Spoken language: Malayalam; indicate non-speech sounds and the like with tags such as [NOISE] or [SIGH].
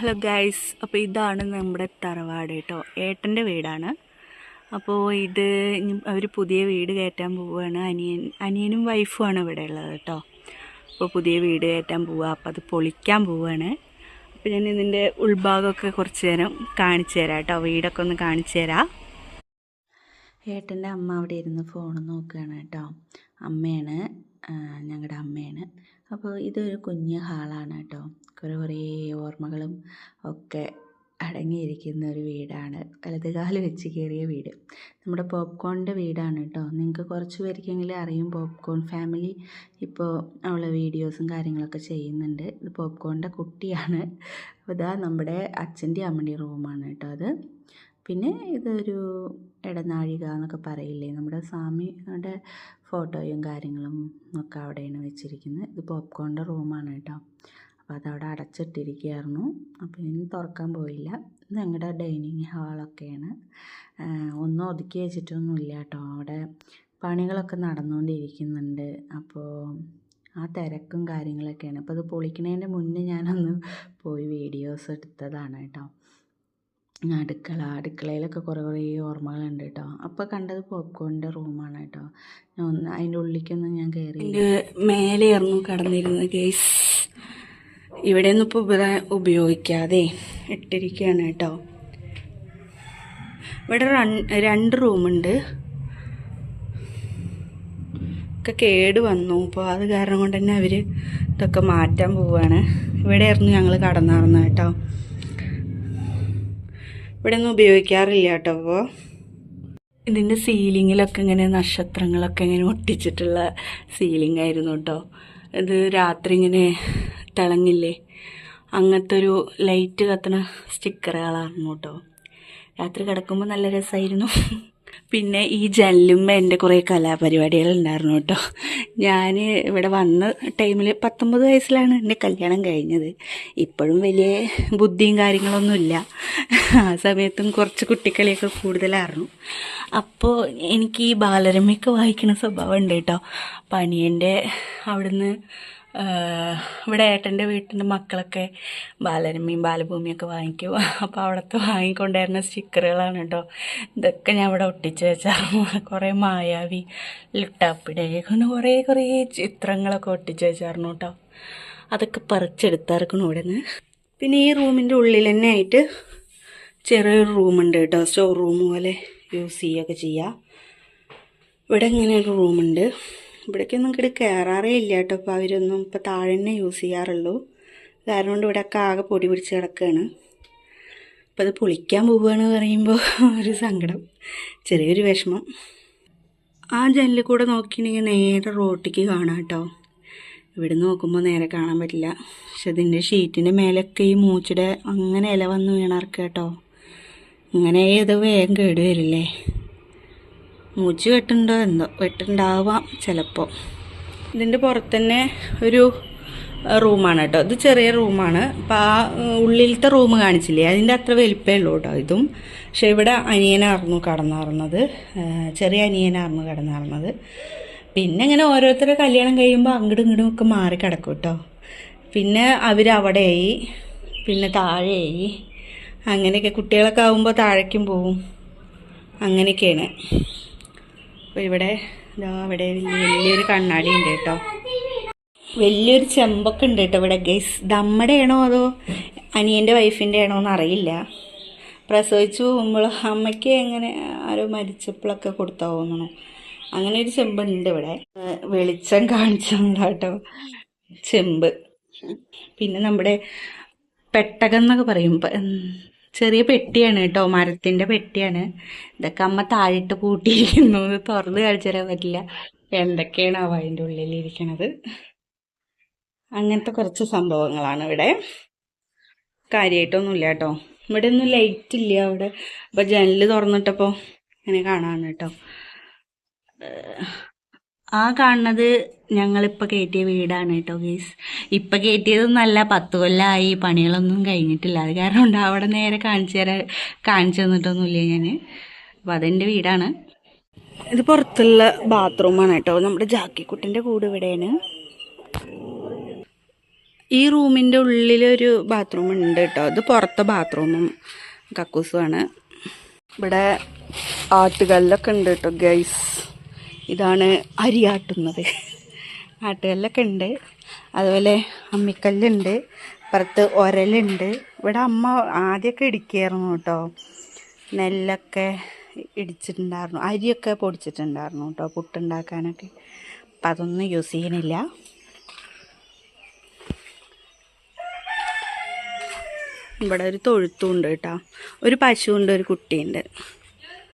ഹലോ ഗൈസ് അപ്പോൾ ഇതാണ് നമ്മുടെ തറവാട് കേട്ടോ. ഏട്ടന്റെ വീടാണ്. അപ്പോൾ ഇത് അവർ പുതിയ വീട് കയറ്റാൻ പോവുകയാണ്. അനിയൻ അനിയനും വൈഫുമാണ് ഇവിടെ ഉള്ളത് കേട്ടോ. അപ്പോൾ പുതിയ വീട് കയറ്റാൻ പോവുക അപ്പോൾ അത് പൊളിക്കാൻ പോവുകയാണ് അപ്പോൾ ഞാൻ ഇതിന്റെ ഉൾഭാഗമൊക്കെ കുറച്ച് നേരം കാണിച്ചു തരാം കേട്ടോ. വീടൊക്കെ ഒന്ന് കാണിച്ചു തരാം. ഏട്ടന്റെ അമ്മ അവിടെ ഇരുന്ന് ഫോൺ നോക്കുകയാണ് കേട്ടോ. അമ്മയാണ്. ഞങ്ങളുടെ അമ്മയാണ്. അപ്പോൾ ഇതൊരു കുഞ്ഞ് ഹാളാണ് കേട്ടോ. കുറേ കുറേ ഓർമ്മകളും ഒക്കെ അടങ്ങിയിരിക്കുന്ന ഒരു വീടാണ്. വലതുകാൽ വെച്ച് കയറിയ വീട്. നമ്മുടെ പോപ്കോണിന്റെ വീടാണ് കേട്ടോ. നിങ്ങൾക്ക് കുറച്ച് പേർക്കെങ്കിലും അറിയും പോപ്കോൺ ഫാമിലി ഇപ്പോൾ അവൾ വീഡിയോസും കാര്യങ്ങളൊക്കെ ചെയ്യുന്നുണ്ട്. ഇത് പോപ്കോണിന്റെ കുട്ടിയാണ്. അപ്പോൾ ഇതാ നമ്മുടെ അച്ഛന്റെ അമ്മയുടെ റൂമാണ് കേട്ടോ അത്. പിന്നെ ഇതൊരു ഇടനാഴിക എന്നൊക്കെ പറയില്ലേ? നമ്മുടെ സ്വാമിയുടെ ഫോട്ടോയും കാര്യങ്ങളും ഒക്കെ അവിടെയാണ് വെച്ചിരിക്കുന്നത്. ഇത് പോപ്കോണിന്റെ റൂമാണ് കേട്ടോ. അപ്പോൾ അതവിടെ അടച്ചിട്ടിരിക്കുകയായിരുന്നു. അപ്പോൾ ഇനി തുറക്കാൻ പോയില്ല. ഇത് ഞങ്ങളുടെ ഡൈനിങ് ഹാളൊക്കെയാണ്. ഒന്നും ഒതുക്കി വെച്ചിട്ടൊന്നുമില്ല കേട്ടോ. അവിടെ പണികളൊക്കെ നടന്നുകൊണ്ടിരിക്കുന്നുണ്ട്. അപ്പോൾ ആ തിരക്കും കാര്യങ്ങളൊക്കെയാണ്. അപ്പോൾ അത് പൊളിക്കണതിന്റെ മുന്നേ ഞാനൊന്ന് പോയി വീഡിയോസ് എടുത്തതാണ് കേട്ടോ. അടുക്കള അടുക്കളയിലൊക്കെ കുറേ കുറേ ഓർമ്മകളുണ്ട് കേട്ടോ. അപ്പോൾ കണ്ടത് പോപ്കോണിന്റെ റൂമാണ് കേട്ടോ. ഞാൻ ഒന്ന് അതിന്റെ ഉള്ളിലേക്കൊന്നും ഞാൻ കയറി മേലെയായിരുന്നു കടന്നിരുന്നത് ഗേസ് ഇവിടെ ഒന്നും ഇപ്പോൾ ഉപയോഗിക്കാതെ ഇട്ടിരിക്കുകയാണ് കേട്ടോ. ഇവിടെ രണ്ട് റൂമുണ്ട് ഒക്കെ കേട് വന്നു. അപ്പോൾ അത് കാരണം കൊണ്ട് തന്നെ അവർ ഇതൊക്കെ മാറ്റാൻ പോവുകയാണ് ഇവിടെയായിരുന്നു ഞങ്ങൾ കടന്നിരുന്നത് കേട്ടോ. ഇവിടെ ഒന്നും ഉപയോഗിക്കാറില്ല കേട്ടോ അപ്പോൾ ഇതിന്റെ സീലിങ്ങിലൊക്കെ ഇങ്ങനെ നക്ഷത്രങ്ങളൊക്കെ ഇങ്ങനെ ഒട്ടിച്ചിട്ടുള്ള സീലിംഗ് ആയിരുന്നു കേട്ടോ. ഇത് രാത്രി ഇങ്ങനെ തിളങ്ങില്ലേ. അങ്ങനത്തെ ഒരു ലൈറ്റ് കത്തണ സ്റ്റിക്കറുകളായിരുന്നു കേട്ടോ. രാത്രി കിടക്കുമ്പോൾ നല്ല രസമായിരുന്നു പിന്നെ ഈ ജനലുമ്മ എന്റെ കുറേ കലാപരിപാടികൾ ഉണ്ടായിരുന്നു കേട്ടോ. ഞാൻ ഇവിടെ വന്ന ടൈമിൽ പത്തൊമ്പത് വയസ്സിലാണ് എന്റെ കല്യാണം കഴിഞ്ഞത്. ഇപ്പോഴും വലിയ ബുദ്ധിയും കാര്യങ്ങളൊന്നുമില്ല. ആ സമയത്തും കുറച്ച് കുട്ടിക്കളിയൊക്കെ കൂടുതലായിരുന്നു. അപ്പോൾ എനിക്ക് ഈ ബാലരമയൊക്കെ വായിക്കുന്ന സ്വഭാവം ഉണ്ട് കേട്ടോ. പണിയന്റെ അവിടുന്ന് ഇവിടെ ഏട്ടന്റെ വീട്ടിന്റെ മക്കളൊക്കെ ബാലരമയും ബാലഭൂമിയൊക്കെ വാങ്ങിക്കും അപ്പോൾ അവിടുത്തെ വാങ്ങിക്കൊണ്ടുവരുന്ന സ്റ്റിക്കറുകളാണ് കേട്ടോ. ഇതൊക്കെ ഞാൻ ഇവിടെ ഒട്ടിച്ച് വെച്ചായിരുന്നു കുറേ മായാവി ലുട്ടാപ്പിടെ അങ്ങനെ കുറേ കുറേ ചിത്രങ്ങളൊക്കെ ഒട്ടിച്ച് വെച്ചായിരുന്നു കേട്ടോ. അതൊക്കെ പറിച്ചെടുത്താർക്കണം ഇവിടെ നിന്ന് പിന്നെ ഈ റൂമിന്റെ ഉള്ളിൽ തന്നെ ആയിട്ട് ചെറിയൊരു റൂമുണ്ട് കേട്ടോ. സ്റ്റോർ റൂം പോലെ യൂസ് ചെയ്യുകയൊക്കെ ചെയ്യുക ഇവിടെ ഇങ്ങനെ ഒരു റൂമുണ്ട്. ഇവിടേക്കൊന്നും ഇങ്ങോട്ട് കയറാറേ ഇല്ല കേട്ടോ അപ്പോൾ അവരൊന്നും ഇപ്പോൾ താഴെ തന്നെ യൂസ് ചെയ്യാറുള്ളൂ. കാരണം കൊണ്ട് ഇവിടെയൊക്കെ ആകെ പൊടി പിടിച്ച് കിടക്കുകയാണ് അപ്പോൾ അത് പൊളിക്കാൻ പോവുകയാണ് പറയുമ്പോൾ [LAUGHS] ഒരു സങ്കടം. ചെറിയൊരു വിഷമം. ആ ജനലിൽ കൂടെ നോക്കിയിട്ടുണ്ടെങ്കിൽ നേരെ റോട്ടിക്ക് കാണാം കേട്ടോ ഇവിടെ നോക്കുമ്പോൾ നേരെ കാണാൻ പറ്റില്ല. പക്ഷെ ഇതിന്റെ ഷീറ്റിന്റെ മേലൊക്കെ ഈ മൂച്ചിടെ അങ്ങനെ ഇല വന്ന് വീണർക്ക് കേട്ടോ അങ്ങനെ ഏതോ വേഗം കേട് വരില്ലേ. മൂച്ച് വെട്ടുണ്ടോ എന്തോ വെട്ടുണ്ടാവാം ചിലപ്പോൾ ഇതിന്റെ പുറത്ത് തന്നെ ഒരു റൂമാണ് കേട്ടോ. ഇത് ചെറിയ റൂമാണ്. അപ്പം ആ ഉള്ളിലത്തെ റൂം കാണിച്ചില്ലേ? അതിന്റെ അത്ര വലിപ്പമേ ഉള്ളൂ കേട്ടോ ഇതും. പക്ഷെ ഇവിടെ അനിയനായിരുന്നു കടന്നാറുന്നത്. ചെറിയ അനിയനായിരുന്നു കടന്നാറുന്നത്. പിന്നെ ഇങ്ങനെ ഓരോരുത്തരുടെ കല്യാണം കഴിയുമ്പോൾ അങ്ങോട്ടും ഇങ്ങോട്ടും ഒക്കെ മാറി കിടക്കും കേട്ടോ. പിന്നെ അവരവിടെയായി പിന്നെ താഴെയായി. അങ്ങനെയൊക്കെ കുട്ടികളൊക്കെ ആകുമ്പോൾ താഴേക്കും പോവും. അങ്ങനെയൊക്കെയാണ്. അപ്പോൾ ഇവിടെ ഇവിടെ വലിയ വലിയൊരു കണ്ണാടി ഉണ്ട് കേട്ടോ. വലിയൊരു ചെമ്പൊക്കെ ഉണ്ട് കേട്ടോ ഇവിടെ ഗൈസ് നമ്മുടെ ആണോ അതോ അനിയന്റെ വൈഫിന്റെ ആണോ എന്ന് അറിയില്ല പ്രസവിച്ചു പോകുമ്പോൾ അമ്മയ്ക്ക് എങ്ങനെ ആരോ മരിച്ചപ്പോഴൊക്കെ കൊടുത്താ തോന്നണു അങ്ങനെ ഒരു ചെമ്പുണ്ട് ഇവിടെ. വെളിച്ചം കാണിച്ചതാ കേട്ടോ. ചെമ്പ്. പിന്നെ നമ്മുടെ പെട്ടകം എന്നൊക്കെ പറയും ചെറിയ പെട്ടിയാണ് കേട്ടോ മരത്തിന്റെ പെട്ടിയാണ്. ഇതൊക്കെ അമ്മ താഴിട്ട് കൂട്ടിയിരിക്കുന്നു തുറന്ന് കാഴ്ചരാൻ പറ്റില്ല. എന്തൊക്കെയാണ് അവ അതിന്റെ ഉള്ളിലിരിക്കണത് അങ്ങനത്തെ കുറച്ച് സംഭവങ്ങളാണ് ഇവിടെ. കാര്യമായിട്ടൊന്നുമില്ല കേട്ടോ. ഇവിടെ ഒന്നും ലൈറ്റ് ഇല്ല അവിടെ. അപ്പോൾ ജനൽ തുറന്നിട്ടപ്പോൾ ഇങ്ങനെ കാണാണ് കേട്ടോ. ആ കാണുന്നത് ഞങ്ങളിപ്പോൾ കയറ്റിയ വീടാണ് കേട്ടോ ഗീസ് ഇപ്പം കയറ്റിയതൊന്നല്ല പത്ത് കൊല്ലമായി പണികളൊന്നും കഴിഞ്ഞിട്ടില്ല. അത് കാരണം ഉണ്ട് അവിടെ നേരെ കാണിച്ചു തരാൻ കാണിച്ചു തന്നിട്ടൊന്നുമില്ല ഞാൻ അപ്പോൾ അതെന്റെ വീടാണ്. ഇത് പുറത്തുള്ള ബാത്റൂമാണ് കേട്ടോ. നമ്മുടെ ജാക്കിക്കുട്ടിന്റെ കൂട് ഇവിടെയാണ്. ഈ റൂമിന്റെ ഉള്ളിലൊരു ബാത്റൂം ഉണ്ട് കേട്ടോ. ഇത് പുറത്തെ ബാത്റൂമും കക്കൂസുമാണ് ഇവിടെ ആട്ടുകല്ലൊക്കെ ഉണ്ട് കേട്ടോ ഗൈസ് ഇതാണ് അരിയാട്ടുന്നത് ആട്ടുകല്ലൊക്കെ ഉണ്ട്. അതുപോലെ അമ്മിക്കല്ലുണ്ട്. പുറത്ത് ഒരലുണ്ട്. ഇവിടെ അമ്മ ആദ്യമൊക്കെ ഇടിക്കായിരുന്നു കേട്ടോ. നെല്ലൊക്കെ ഇടിച്ചിട്ടുണ്ടായിരുന്നു. അരിയൊക്കെ പൊടിച്ചിട്ടുണ്ടായിരുന്നു കേട്ടോ പുട്ടുണ്ടാക്കാനൊക്കെ. അപ്പം അതൊന്നും യൂസ് ചെയ്യണില്ല ഇവിടെ ഒരു തൊഴുത്തും ഉണ്ട് കേട്ടോ. ഒരു പശുവുണ്ട് ഒരു കുട്ടിയുണ്ട്.